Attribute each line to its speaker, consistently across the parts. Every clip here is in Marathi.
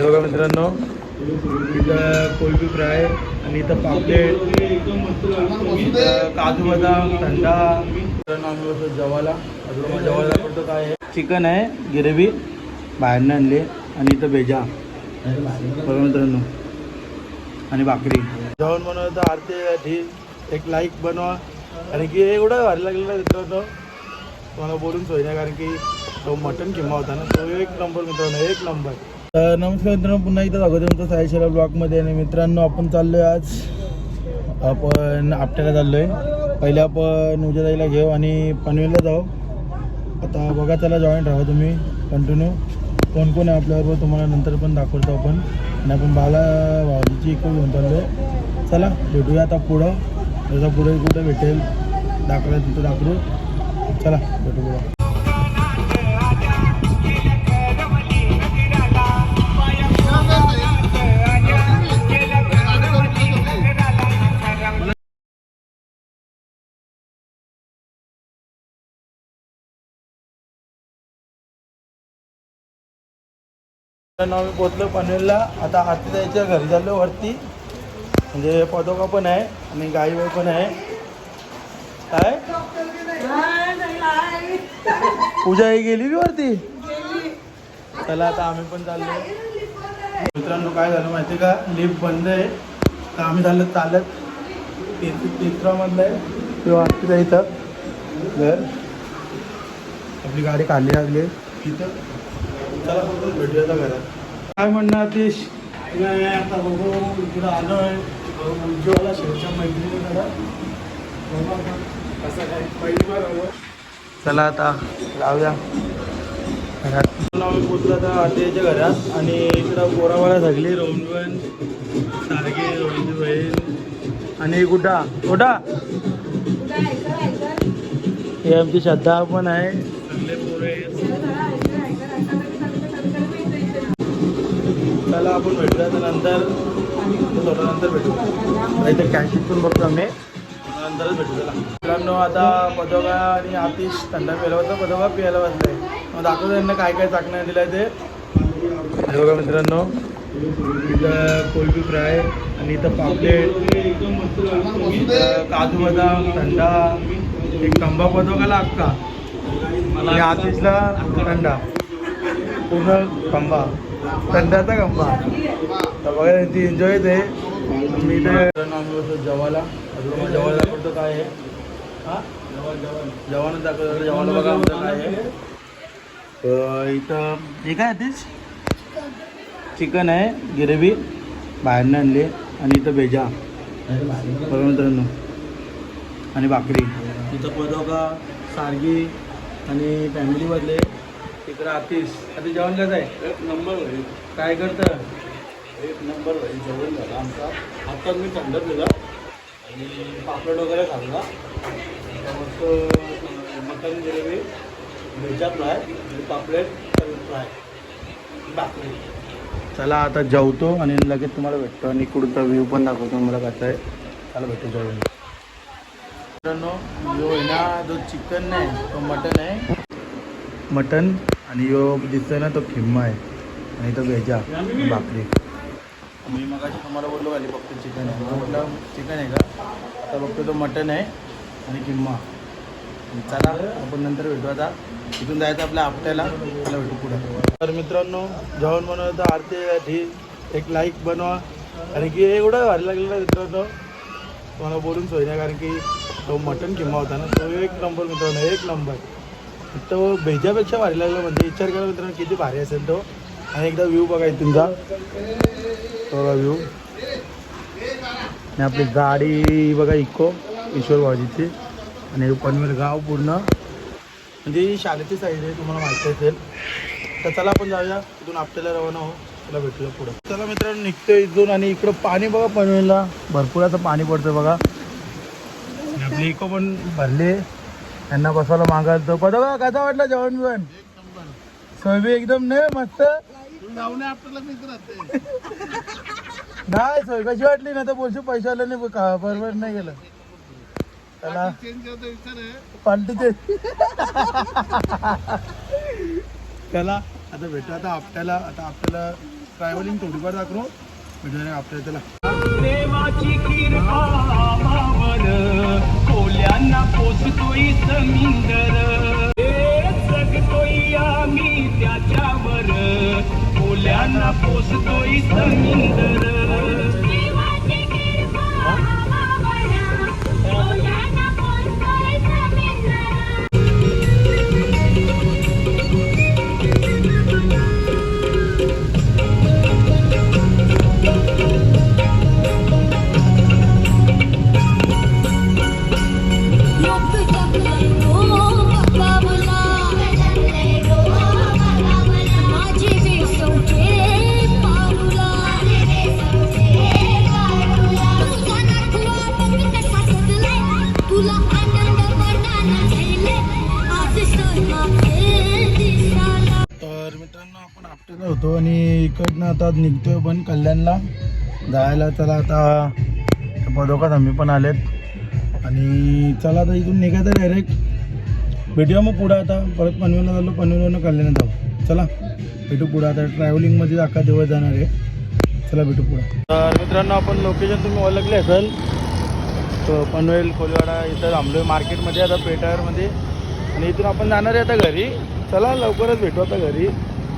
Speaker 1: बघा मित्रांनो. इथं कोलबी फ्राय आणि इथं पापलेट इथं काजू बदाम थंडा. मित्रांनो आम्ही बसतो जेवायला अजून मग दाखवतो काय आहे? चिकन आहे गिरेवी बाहेरनं आणले आणि इथं भेजा. बघा मित्रांनो. आणि भाकरी. जेवण बनवतं आरती ठीक एक लाईक बनवा. कारण की एवढं भारी लागलं ना मित्रांनो. मला बोलून सोय नाही कारण की तो मटन किंवा होता ना तो एक नंबर मित्रांनो एक नंबर तर नमस्कार मित्रांनो पुन्हा इथं आहे तुमचं सायशेला ब्लॉगमध्ये. आणि मित्रांनो आपण चाललोय आज. आपण आपट्याला चाललोय. पहिले आपण उद्याला घेऊ आणि पनवेलला जाऊ. आता बघा त्याला जॉईंट राहा तुम्ही. कंटिन्यू कोण कोण आहे आपल्याबरोबर तुम्हाला नंतर पण दाखवतो आपण. आणि आपण बाला भाजीची इकडे घेऊन चाललो चला भेटूया आता पुढं. जसं पुढे कुठे भेटेल दाखवलं तिथं दाखवू. चला भेटू पुढं. आम्ही पोचलो पनवेलला. आता हाती जायच्या घरी झालो वरती. म्हणजे पदोका पण आहे आणि गाईबाई पण आहे. काय? पूजा ही गेली वरती? चला आता आम्ही पण चाललो. मित्रांनो काय झालं माहिती का? लिफ्ट बंद आहे. तर आम्ही झालं चालत. तिसरामधलं आहे. किंवा आरती जायचं घर. आपली गाडी खाली लागली तिथं चला बघू भेटूया घरात काय म्हणणं अतिश नाही आता बघू इकडं आलो आहे उज्ज्वला शेवटच्या मैत्रिणी कसं काय पहिली बार आलो. चला आता जाऊया घरात आम्ही पोचलो आता आत्याच्या घरात आणि इकडं पोरावाळा सगळी रोमन सारखे रोमची बहीण. आणि कुठा? कुठा? हे आमची श्रद्धा पण आहे. सगळे पोरे त्याला आपण भेटूया तर नंतर थोडं नंतर भेटू नाही तर कॅशिट पण बघतो आम्ही. नंतरच भेटू त्याला. मित्रांनो आता पदोगा आणि आतिश थंडा प्यायला होता पदोगा प्यायला बसलाय मग दाखवतो त्यांना काय काय चाकणं दिलं आहे ते बघा मित्रांनो इथं कोलबी फ्राय आणि इथं पापलेट काजू बदाम थंडा एक कंबा पदोगाला अक्का आणि आतिशला थंडा. पूर्ण कंबा थंडाचा गंबा. तर बघा ती एन्जॉय येते. मी इथे आम्ही बसतो जेवायला अजून दाखवतो काय आहे. हां? जेवणच दाखवतो जेवायला बघा आमचं काय आहे. इथं हे काय तेच चिकन आहे गिरेवी बाहेरनं आणली आणि इथं भेजा. बघा मित्रांनो. आणि भाकरी. इथं पदोका सारगी आणि फॅमिलीमधले तिकडं आतिश आता जेवण कसं आहे?
Speaker 2: एक नंबर होईल
Speaker 1: काय करतं?
Speaker 2: एक नंबर होईल जेवण झालं आमचा. आता मी थंड दिला. आणि पापड वगैरे खाल्ला. मस्त मटन ग्रेव्ही भेजा फ्राय आणि पापलेट फ्राय. भाकरी.
Speaker 1: चला आता जेवतो आणि लगेच तुम्हाला भेटतो. आणि इकडचा व्ह्यू पण दाखवतो. मला कसं आहे. चला भेटतो जेवण. मित्रांनो यो आहे ना जो चिकन नाही तो मटन आहे. मटन? आणि यो दिसतोय ना तो खिम्मा आहे. आणि तो भेजा भाकरी. मी मगाशी तुम्हाला बोललो खाली फक्त चिकन आहे. म्हटलं चिकन आहे का? आता बघतो तो मटन आहे आणि किम्मा चला आपण नंतर भेटू. आता तिथून जायचं आपल्या आपट्याला. त्याला भेटू पुढे. तर मित्रांनो जेवण बनवतं आरती एक लाईक बनवा. कारण की एवढं भारी लागलं ना मित्रांनो. मला बोलून सोय नाही कारण की तो मटन किंवा होता ना. तो एक नंबर मित्रांनो एक नंबर तो भेजापेक्षा भारी लागला म्हणजे विचार करा मित्रांनो किती भारी असेल तो. आणि एकदा व्ह्यू बघायचा तुमचा थोडा व्ह्यू आणि आपली गाडी बघा इको ईश्वर भाजीची आणि पनवेल गाव पूर्ण. म्हणजे ही शाळेची साईड आहे तुम्हाला माहिती असेल. तर चला आपण जाऊया. इथून आपल्याला रवाना हो. त्याला भेटूया पुढं. चला मित्रांनो निघतो इथून आणि इकडं पाणी बघा पनवेलला. भरपूर असं पाणी पडतं बघा. आपली इको पण भरले यांना बसवायला मागायला तो पदा कसा वाटलं जेवण बिवण? सोयबी एकदम नाही मस्त. नाही सोय कशी वाटली? ना तर बोलशील पैसे आले नाही का बरोबर नाही गेलं. त्याला पालटी ते त्याला आता भेटू. आता आपल्याला आता आपल्याला ट्रॅव्हलिंग थोडीफार दाखवू. भेटू आपल्याला त्याला इकडनं आता निघतोय पण कल्याणला. जायला चला आता पदोकात आम्ही पण आलेत. आणि चला आता इथून निघायचं डायरेक्ट भेटूया मग पुढं आता. परत पनवेलला झालो पनवेलवरनं कल्याणात जाऊ. चला भेटू पुढं. आता ट्रॅव्हलिंगमध्ये अख्खा दिवस जाणार आहे. चला भेटू पुढं. तर मित्रांनो आपण लोकेशन तुम्ही ओळखले असेल तो पनवेल कोलवाडा इथं थांबलोय मार्केटमध्ये आता पेटावरमध्ये आणि इथून आपण जाणार आहे आता घरी. चला लवकरच भेटू आता घरी.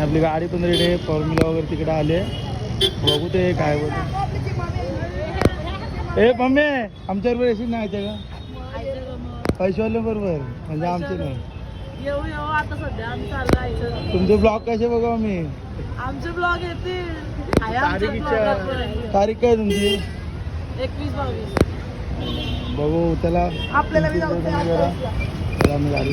Speaker 1: आपली गाडी पण रेडी आहे. फॉर्म्युला वगैरे तिकडे आले बघू ते काय बोलतो ए मम्मी आमच्याबरोबर येशील नाही का? पैशावाले बरोबर म्हणजे आमचे नाही. तुमचे ब्लॉग कसे बघा मी
Speaker 3: आमचे ब्लॉग आमच्या पण.
Speaker 1: तारीख काय तुमची?
Speaker 3: एकवीस बावीस.
Speaker 1: बघू त्याला
Speaker 3: आपल्याला
Speaker 1: गाडी